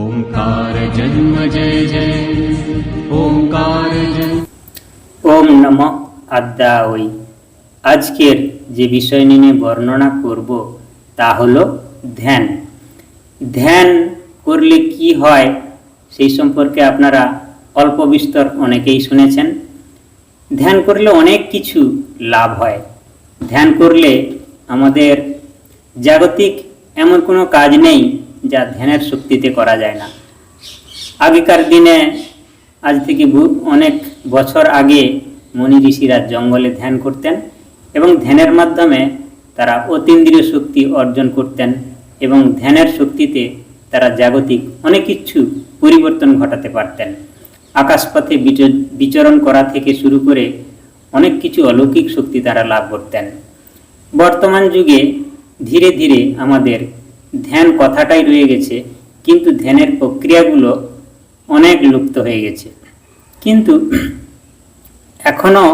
ओङ्कार जन्म जय जय ओङ्कार जन्म ওম নম আদ্যা ওই আজকের যে বিষয় নিয়ে বর্ণনা করব তা হলো ধ্যান ধ্যান করলে কি হয় সেই সম্পর্কে আপনারা অল্প বিস্তর অনেকেই শুনেছেন ধ্যান করলে অনেক কিছু লাভ হয় ধ্যান করলে আমাদের জাগতিক এমন কোনো কাজ নেই যা ধ্যানের শক্তিতে করা যায় না। আগেকার দিনে আজ থেকে অনেক বছর আগে মনি ঋষিরা জঙ্গলে ধ্যান করতেন এবং ধ্যানের মাধ্যমে তারা অতীন্দ্রিয় শক্তি অর্জন করতেন এবং ধ্যানের শক্তিতে তারা জাগতিক অনেক কিছু পরিবর্তন ঘটাতে পারতেন। আকাশপথে বিচ- বিচরণ করা থেকে শুরু করে অনেক কিছু অলৌকিক শক্তি তারা লাভ করতেন। বর্তমান যুগে ধীরে ধীরে আমাদের ধ্যান কথাটাই রয়ে গেছে, কিন্তু ধ্যানের প্রক্রিয়াগুলো অনেক লুপ্ত হয়ে গেছে। কিন্তু এখনও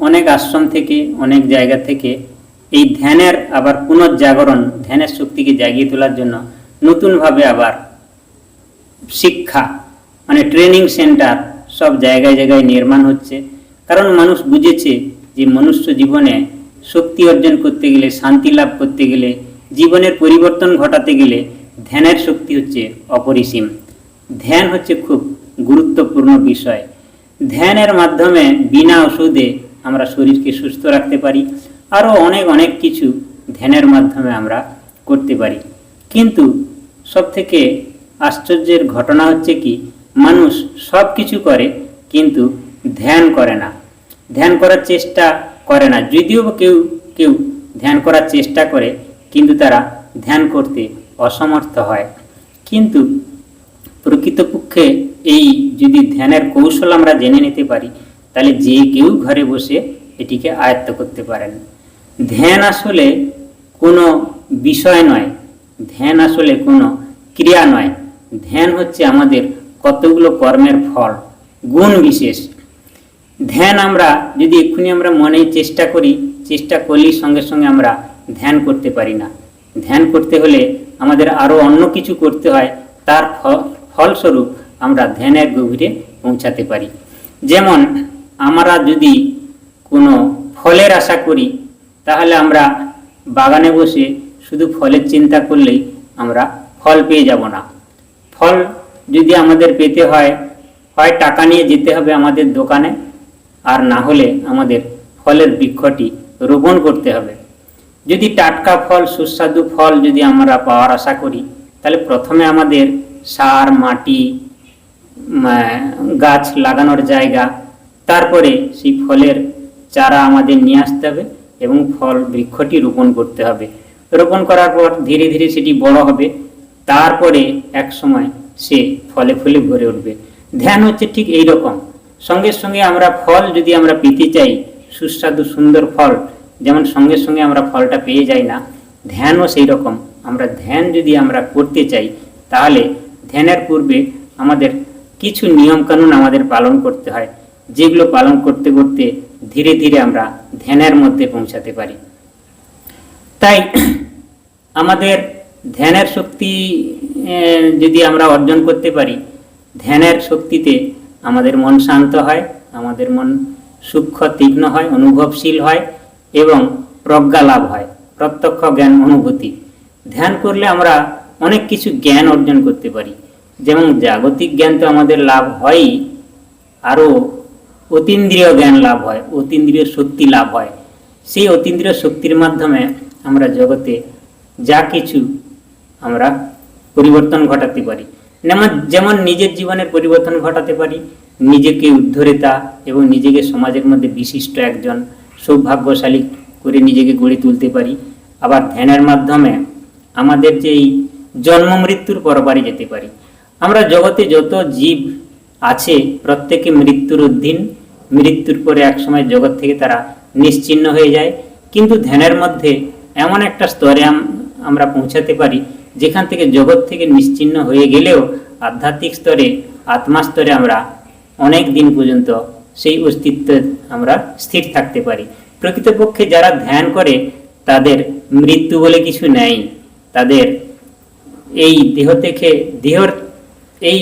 অনেক আশ্রম থেকে, অনেক জায়গা থেকে এই ধ্যানের আবার পুনর্জাগরণ, ধ্যানের শক্তিকে জাগিয়ে তোলার জন্য নতুনভাবে আবার শিক্ষা মানে ট্রেনিং সেন্টার সব জায়গায় জায়গায় নির্মাণ হচ্ছে। কারণ মানুষ বুঝেছে যে মনুষ্য জীবনে শক্তি অর্জন করতে গেলে, শান্তি লাভ করতে গেলে জীবনের পরিবর্তন ঘটাতে গেলে ধ্যানের শক্তি হচ্ছে অপরিসীম। ধ্যান হচ্ছে খুব গুরুত্বপূর্ণ বিষয়। ধ্যানের মাধ্যমে বিনা ওষুধে আমরা শরীরকে সুস্থ রাখতে পারি, আরও অনেক অনেক কিছু ধ্যানের মাধ্যমে আমরা করতে পারি। কিন্তু সব থেকে আশ্চর্যের ঘটনা হচ্ছে কি, মানুষ সব কিছু করে কিন্তু ধ্যান করে না। ধ্যান করার চেষ্টা করে না। যদিও কেউ কেউ ধ্যান করার চেষ্টা করে কিন্তু তারা ধ্যান করতে অসমর্থ হয়। কিন্তু প্রকৃতপক্ষে এই যদি ধ্যানের কৌশল আমরা জেনে নিতে পারি, তাহলে যে কেউ ঘরে বসে এটিকে আয়ত্ত করতে পারেন। ধ্যান আসলে কোনো বিষয় নয়, ধ্যান আসলে কোনো ক্রিয়া নয়। ধ্যান হচ্ছে আমাদের কতগুলো কর্মের ফল, গুণ বিশেষ। ধ্যান আমরা যদি এক্ষুনি আমরা মনে চেষ্টা করি, চেষ্টা করলেই সঙ্গে সঙ্গে আমরা ধ্যান করতে পারি না। ধ্যান করতে হলে আমাদের আরও অন্য কিছু করতে হয়, তার ফলস্বরূপ আমরা ধ্যানের গভীরে পৌঁছাতে পারি। যেমন আমরা যদি কোনো ফলের আশা করি, তাহলে আমরা বাগানে বসে শুধু ফলের চিন্তা করলেই আমরা ফল পেয়ে যাব না। ফল যদি আমাদের পেতে হয় হয় টাকা নিয়ে যেতে হবে আমাদের দোকানে, আর না হলে আমাদের ফলের বৃক্ষটি রোপণ করতে হবে। যদি টাটকা ফল, সুস্বাদু ফল যদি আমরা পাওয়ার আশা করি, তাহলে প্রথমে আমাদের সার, মাটি গাছ লাগানোর জায়গা, তারপরে সেই ফলের চারা আমাদের নিয়ে আসতে হবে এবং ফল বৃক্ষটি রোপণ করতে হবে। রোপণ করার পর ধীরে ধীরে সেটি বড় হবে, তারপরে এক সময় সে ফলে ফুলে ভরে উঠবে। ধ্যান হচ্ছে ঠিক এই রকম সঙ্গে সঙ্গে আমরা ফল যদি আমরা পেতে চাই, সুস্বাদু সুন্দর ফল যেমন সঙ্গে সঙ্গে আমরা ফলটা পেয়ে যাই না, ধ্যানও সেই রকম আমরা ধ্যান যদি আমরা করতে চাই, তাহলে ধ্যানের পূর্বে আমাদের কিছু নিয়মকানুন আমাদের পালন করতে হয়, যেগুলো পালন করতে করতে ধীরে ধীরে আমরা ধ্যানের মধ্যে পৌঁছাতে পারি। তাই আমাদের ধ্যানের শক্তি যদি আমরা অর্জন করতে পারি, ধ্যানের শক্তিতে আমাদের মন শান্ত হয়, আমাদের মন সূক্ষ্ম, তীক্ষ্ণ হয়, অনুভবশীল হয় এবং প্রজ্ঞা লাভ হয়, প্রত্যক্ষ জ্ঞান অনুভূতি। ধ্যান করলে আমরা অনেক কিছু জ্ঞান অর্জন করতে পারি। যেমন জাগতিক জ্ঞান তো আমাদের লাভ হয়ই, আরও অতীন্দ্রিয় জ্ঞান লাভ হয়, অতীন্দ্রিয় শক্তি লাভ হয়। সেই অতীন্দ্রিয় শক্তির মাধ্যমে আমরা জগতে যা কিছু আমরা পরিবর্তন ঘটাতে পারি। যেমন নিজের জীবনের পরিবর্তন ঘটাতে পারি, নিজেকে উদ্ধরিতা এবং নিজেকে সমাজের মধ্যে বিশিষ্ট একজন সৌভাগ্যশালী করে নিজেকে গড়ে তুলতে পারি। আবার ধ্যানের মাধ্যমে আমাদের যে এই জন্ম মৃত্যুর পরপারে যেতে পারি। আমরা জগতে যত জীব আছে, প্রত্যেকে মৃত্যুর অধীন মৃত্যুর পরে একসময় জগৎ থেকে তারা নিশ্চিহ্ন হয়ে যায়। কিন্তু ধ্যানের মধ্যে এমন একটা স্তরে আমরা পৌঁছাতে পারি, যেখান থেকে জগৎ থেকে নিশ্চিহ্ন হয়ে গেলেও আধ্যাত্মিক স্তরে আত্মা স্তরে আমরা অনেক দিন পর্যন্ত সেই অস্তিত্বে আমরা স্থির থাকতে পারি। প্রকৃতপক্ষে যারা ধ্যান করে, তাদের মৃত্যু বলে কিছু নেই। তাদের এই দেহ থেকে, দেহর এই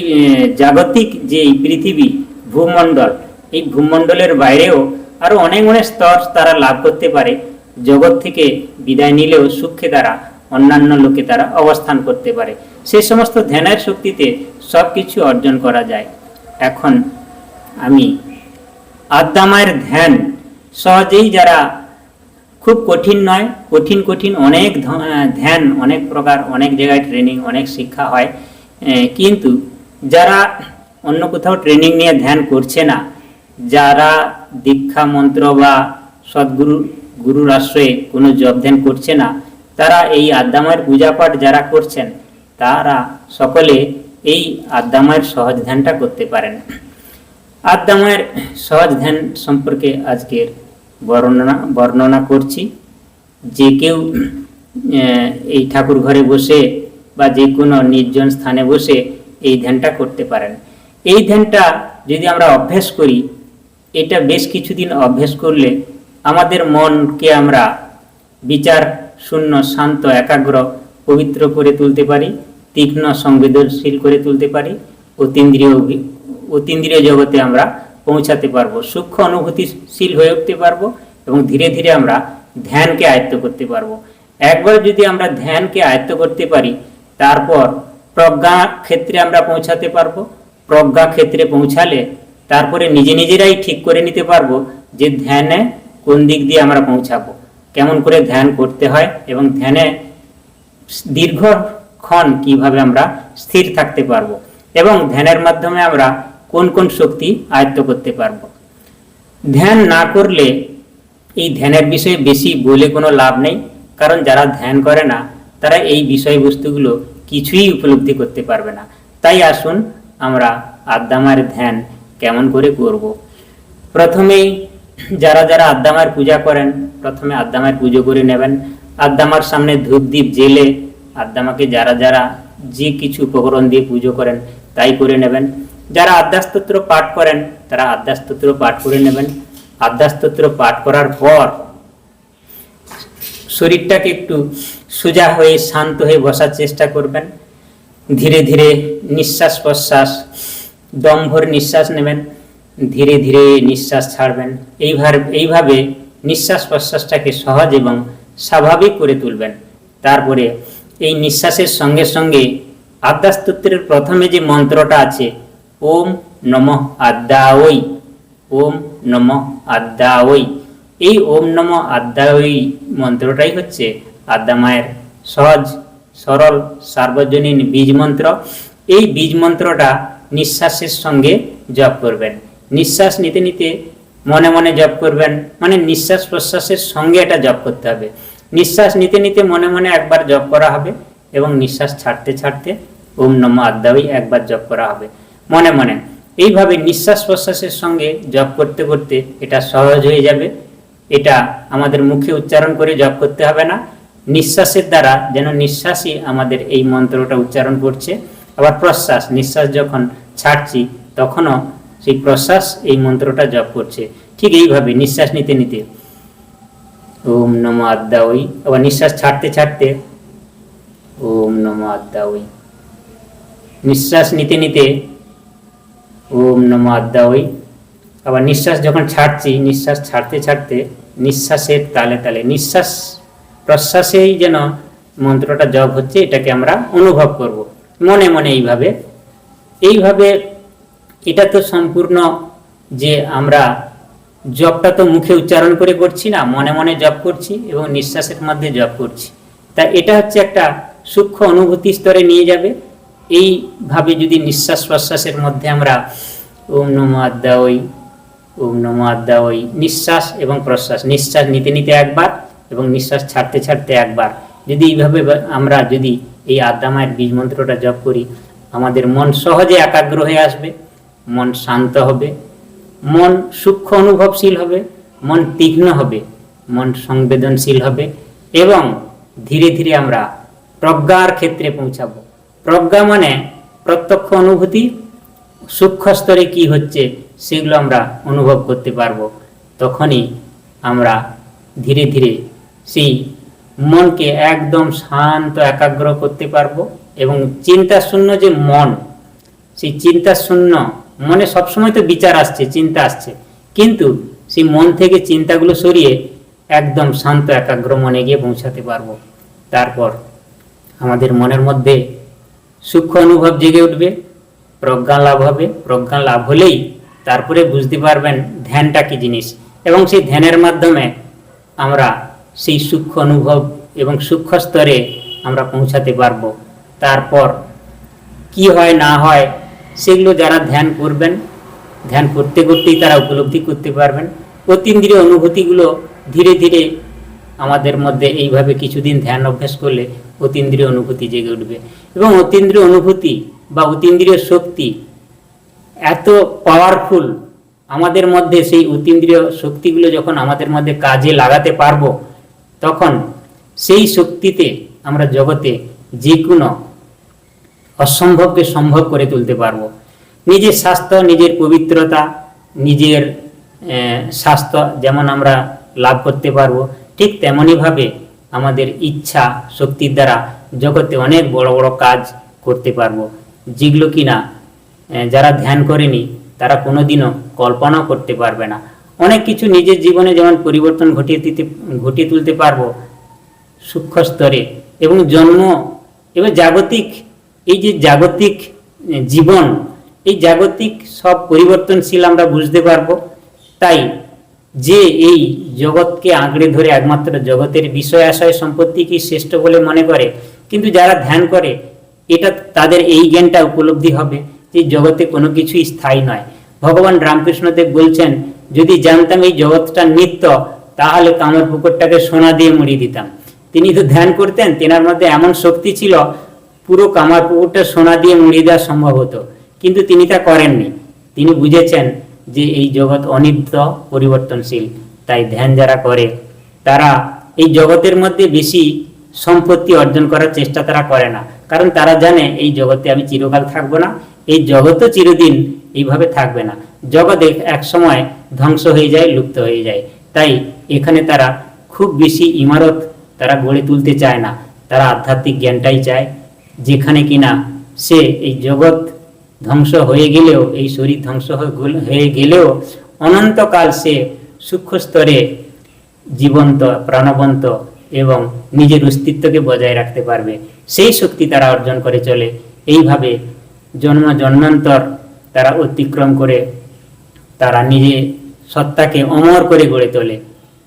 জাগতিক যে পৃথিবী, ভূমণ্ডল, এই ভূমণ্ডলের বাইরেও আরও অনেক অনেক স্তর তারা লাভ করতে পারে। জগৎ থেকে বিদায় নিলেও সুখে তারা অন্যান্য লোকে তারা অবস্থান করতে পারে। সে সমস্ত ধ্যানের শক্তিতে সব কিছু অর্জন করা যায়। এখন আমি আদ্দামায়ের ধ্যান। সহজেই যারা খুব কঠিন নয়, কঠিন কঠিন অনেক ধ্যান, অনেক প্রকার, অনেক জায়গায় ট্রেনিং অনেক শিক্ষা হয়। কিন্তু যারা অন্য কোথাও ট্রেনিং নিয়ে ধ্যান করছে না, যারা দীক্ষা মন্ত্র বা সদ্গুরু, গুরুর আশ্রয়ে কোনো জব ধ্যান করছে না, তারা এই আদ্দামায়ের পূজাপাঠ যারা করছেন, তারা সকলে এই আদ্দামায়ের সহজ ধ্যানটা করতে পারেন। আদ্দামায়ের সহজ ধ্যান সম্পর্কে আজকের বর্ণনা বর্ণনা করছি। যে কেউ এই ঠাকুর ঘরে বসে বা যে কোনো নির্জন স্থানে বসে এই ধ্যানটা করতে পারেন। এই ধ্যানটা যদি আমরা অভ্যাস করি, এটা বেশ কিছুদিন অভ্যাস করলে আমাদের মনকে আমরা বিচার, শূন্য, শান্ত, একাগ্র, পবিত্র করে তুলতে পারি, তীক্ষ্ণ, সংবেদনশীল করে তুলতে পারি, অতীন্দ্রিয় অতীন্দ্রিয় জগতে আমরা পৌঁছাতে পারব, সূক্ষ্ম অনুভূতিশীল হয়ে উঠতে পারব এবং ধীরে ধীরে আমরা ধ্যানকে আয়ত্ত করতে পারব। একবার যদি আমরা ধ্যানকে আয়ত্ত করতে পারি, তারপর প্রজ্ঞা ক্ষেত্রে আমরা পৌঁছাতে পারব। প্রজ্ঞা ক্ষেত্রে পৌঁছালে তারপরে নিজে নিজেরাই ঠিক করে নিতে পারব যে ধ্যানে কোন দিক দিয়ে আমরা পৌঁছাবো। কেমন করে ধ্যান করতে হয় এবং ধ্যানে দীর্ঘক্ষণ কীভাবে আমরা স্থির থাকতে পারব। এবং ধ্যানের মাধ্যমে আমরা কোন কোন শক্তি আয়ত্ত করতে পারব? ধ্যান না করলে এই ধ্যানের বিষয়ে বেশি বলে কোনো লাভ নেই, কারণ যারা ধ্যান করে না, তারা এই বিষয়বস্তুগুলো কিছুই উপলব্ধি করতে পারবে না। তাই আসুন আমরা আদ্দামার ধ্যান কেমন করে করব। প্রথমেই যারা যারা আদ্দামার পূজা করেন, প্রথমে আদ্দামার পুজো করে নেবেন। আদ্দামার সামনে ধূপ দ্বীপ জেলে আদ্দামাকে যারা যারা যে কিছু উপকরণ দিয়ে পুজো করেন, তাই করে নেবেন। যারা আদ্যাস্তোত্র পাঠ করেন, তারা আদ্যাস্তোত্র পাঠ করে নেবেন। আদ্যাস্তোত্র পাঠ করার পর শরীরটাকে একটু সোজা হয়ে শান্ত হয়ে বসার চেষ্টা করবেন। ধীরে ধীরে নিঃশ্বাস প্রশ্বাস, দমভর নিঃশ্বাস নেবেন। ধীরে ধীরে নিঃশ্বাস ছাড়বেন। এইভাবে এইভাবে নিঃশ্বাস প্রশ্বাসটাকে সহজ এবং স্বাভাবিক করে তুলবেন। তারপরে এই নিঃশ্বাসের সঙ্গে সঙ্গে আদ্যাস্তোত্রের প্রথমে যে মন্ত্রটা আছে ওম নম আদ্যাওই ওম নম আদ্যাওই এই ওম নম আদ্যাওই মন্ত্রটাই হচ্ছে আদ্যা মায়ের সহজ, সরল, সার্বজনীন বীজ মন্ত্র। এই বীজ মন্ত্রটা নিঃশ্বাসের সঙ্গে জপ করবেন। নিঃশ্বাস নিতে নিতে মনে মনে জপ করবেন। মানে নিঃশ্বাস প্রশ্বাসের সঙ্গে এটা জপ করতে হবে। নিঃশ্বাস নিতে নিতে মনে মনে একবার জপ করা হবে এবং নিঃশ্বাস ছাড়তে ছাড়তে ওম নম আদ্যাওই একবার জপ করা হবে। মনে মনে। এইভাবে নিঃশ্বাস প্রশ্বাসের সঙ্গে জপ করতে করতে এটা সহজ হয়ে যাবে। এটা আমাদের মুখে উচ্চারণ করে জপ করতে হবে না। নিঃশ্বাসের দ্বারা যেন নিঃশ্বাসই আমাদের এই মন্ত্রটা উচ্চারণ করছে। আবার প্রশ্বাস, নিঃশ্বাস যখন ছাড়ছি, তখনও সেই প্রশ্বাস এই মন্ত্রটা জপ করছে। ঠিক এইভাবে নিঃশ্বাস নিতে নিতে। ওম নম আদ্যা ওই আবার নিঃশ্বাস ছাড়তে ছাড়তে ওম নম আদ্যা ওই নিঃশ্বাস নিতে নিতে ওম নম আদ্যা ওই আবার নিঃশ্বাস যখন ছাড়ছি, নিঃশ্বাস ছাড়তে ছাড়তে নিঃশ্বাসের তালে তালে, নিঃশ্বাস প্রশ্বাসেই যেন মন্ত্রটা জপ হচ্ছে, এটাকে আমরা অনুভব করব। মনে মনে এইভাবে। এইভাবে এটা তো সম্পূর্ণ যে আমরা জপটা তো মুখে উচ্চারণ করে করছি না, মনে মনে জপ করছি এবং নিঃশ্বাসের মধ্যে জপ করছি। তা এটা হচ্ছে একটা সূক্ষ্ম অনুভূতি স্তরে নিয়ে যাবে। এইভাবে যদি নিঃশ্বাস প্রশ্বাসের মধ্যে আমরা ওম নম আদ্যা ওই ওম নম আদ্যা ওই নিঃশ্বাস এবং প্রশ্বাস, নিঃশ্বাস নিতে নিতে একবার এবং নিঃশ্বাস ছাড়তে ছাড়তে একবার, যদি এইভাবে আমরা যদি এই আদ্যামায়ের বীজ মন্ত্রটা জপ করি, আমাদের মন সহজে একাগ্র হয়ে আসবে, মন শান্ত হবে, মন সূক্ষ্ম অনুভবশীল হবে, মন তীক্ষ্ণ হবে, মন সংবেদনশীল হবে এবং ধীরে ধীরে আমরা প্রজ্ঞার ক্ষেত্রে পৌঁছাবো। প্রজ্ঞা মানে প্রত্যক্ষ অনুভূতি সূক্ষ্ম স্তরে কি হচ্ছে সেগুলো আমরা অনুভব করতে পারব। তখনই আমরা ধীরে ধীরে সেই মনকে একদম শান্ত, একাগ্র করতে পারব এবং চিন্তা শূন্য যে মন, সেই চিন্তা শূন্য মনে সবসময় তো বিচার আসছে, চিন্তা আসছে। কিন্তু সেই মন থেকে চিন্তাগুলো সরিয়ে একদম শান্ত, একাগ্র মনে গিয়ে পৌঁছাতে পারব। তারপর আমাদের মনের মধ্যে সূক্ষ্ম অনুভব জেগে উঠবে, প্রজ্ঞা লাভ হবে, প্রজ্ঞা লাভ হলেই তারপরে বুঝতে পারবেন ধ্যানটা কি জিনিস। এবং সেই ধ্যানের মাধ্যমে আমরা সেই সূক্ষ্ম অনুভব এবং সূক্ষ্ম স্তরে আমরা পৌঁছাতে পারব। তারপর কি হয়, না হয়, সেগুলো যারা ধ্যান করবেন, ধ্যান করতে করতেই তারা উপলব্ধি করতে পারবেন। অতীন্দ্রিয় অনুভূতিগুলো ধীরে ধীরে আমাদের মধ্যে এইভাবে কিছুদিন ধ্যান অভ্যাস করলে অতীন্দ্রিয় অনুভূতি জেগে উঠবে। এবং অতীন্দ্রিয় অনুভূতি বা অতীন্দ্রিয় শক্তি এত পাওয়ারফুল আমাদের মধ্যে সেই অতীন্দ্রিয় শক্তিগুলো যখন আমাদের মধ্যে কাজে লাগাতে পারব, তখন সেই শক্তিতে আমরা জগতে যে কোনো অসম্ভবকে সম্ভব করে তুলতে পারব। নিজের স্বাস্থ্য, নিজের পবিত্রতা, নিজের স্বাস্থ্য যেমন আমরা লাভ করতে পারব, ঠিক তেমনইভাবে আমাদের ইচ্ছা শক্তির দ্বারা জগতে অনেক বড় বড় কাজ করতে পারব। যেগুলো কিনা? আহ, যারা ধ্যান করেনি তারা কোনোদিনও কল্পনাও করতে পারবে না। অনেক কিছু নিজের জীবনে যেমন পরিবর্তন ঘটিয়ে দিতে ঘটিয়ে তুলতে পারব সূক্ষ্ম স্তরে। এবং জন্ম এবং জাগতিক এই যে জাগতিক জীবন এই জাগতিক সব পরিবর্তনশীল আমরা বুঝতে পারব। তাই যে এই জগৎকে আঁকড়ে ধরে একমাত্র জগতের বিষয় আশয় সম্পত্তিকে শ্রেষ্ঠ বলে মনে করে, কিন্তু যারা ধ্যান করে, এটা তাদের এই জ্ঞানটা উপলব্ধি হবে যে জগতে কোনো কিছুই স্থায়ী নয়। ভগবান রামকৃষ্ণদেব বলছেন, যদি জানতাম এই জগৎটা নিত্য, তাহলে কামর পুকুরটাকে সোনা দিয়ে মুড়িয়ে দিতাম। তিনি তো ধ্যান করতেন, তেনার মধ্যে এমন শক্তি ছিল, পুরো কামার পুকুরটা সোনা দিয়ে মুড়িয়ে দেওয়া সম্ভব হতো। কিন্তু তিনি তা করেননি। তিনি বুঝেছেন যে এই জগৎ অনিত্য, পরিবর্তনশীল, তাই ধ্যান যারা করে, তারা এই জগতের মধ্যে বেশি সম্পত্তি অর্জন করার চেষ্টা তারা করে না। কারণ তারা জানে, এই জগতে আমি চিরকাল থাকব না, এই জগৎও চিরদিন এইভাবে থাকবে না। জগৎ এক- সময় ধ্বংস হয়ে যায়, লুপ্ত হয়ে যায়। তাই এখানে তারা খুব বেশি ইমারত তারা গড়ে তুলতে চায় না। তারা আধ্যাত্মিক জ্ঞানটাই চায়, যেখানে কিনা সে এই জগৎ ধ্বংস হয়ে গেলেও, এই শরীর ধ্বংস হয়ে গেলেও অনন্তকাল সে সূক্ষ্ম স্তরে জীবন্ত, প্রাণবন্ত এবং নিজের অস্তিত্বকে বজায় রাখতে পারবে। সেই শক্তি তারা অর্জন করে চলে। এইভাবে জন্ম জন্মান্তর তারা অতিক্রম করে তারা নিজে সত্তাকে অমর করে গড়ে তোলে।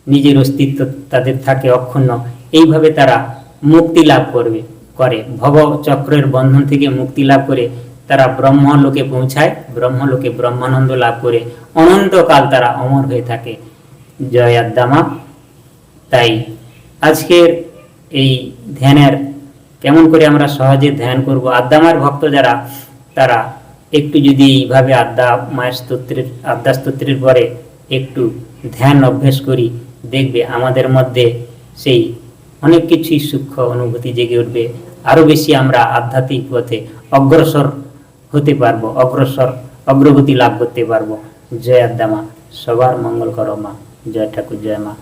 নিজের অস্তিত্ব তাদের থাকে অক্ষুণ্ণ। এইভাবে তারা মুক্তি লাভ করবে, করে। ভব চক্রের বন্ধন থেকে মুক্তি লাভ করে তারা ব্রহ্মলোকে পৌঁছায়, ব্রহ্মলোকে ব্রহ্মানন্দ লাভ করে অনন্তকাল তারা অমর হয়ে থাকে। জয় আদ্দামা। তাই আজকের এই ধ্যানের কেমন করে আমরা সহজে ধ্যান করব? আদ্দামার ভক্ত যারা, তারা একটু যদি এইভাবে আদ্যা মায়ের স্তোত্রের আদ্যা স্তোত্রের পরে একটু ধ্যান অভ্যেস করি, দেখবে আমাদের মধ্যে সেই অনেক কিছুই সূক্ষ্ম অনুভূতি জেগে উঠবে। আরও বেশি আমরা আধ্যাত্মিক পথে অগ্রসর হতে পারব, অগ্রসর, অগ্রগতি লাভ করতে পারব। জয় আদ্দামা, সবার মঙ্গল করো মা। জয় ঠাকুর, জয় মা।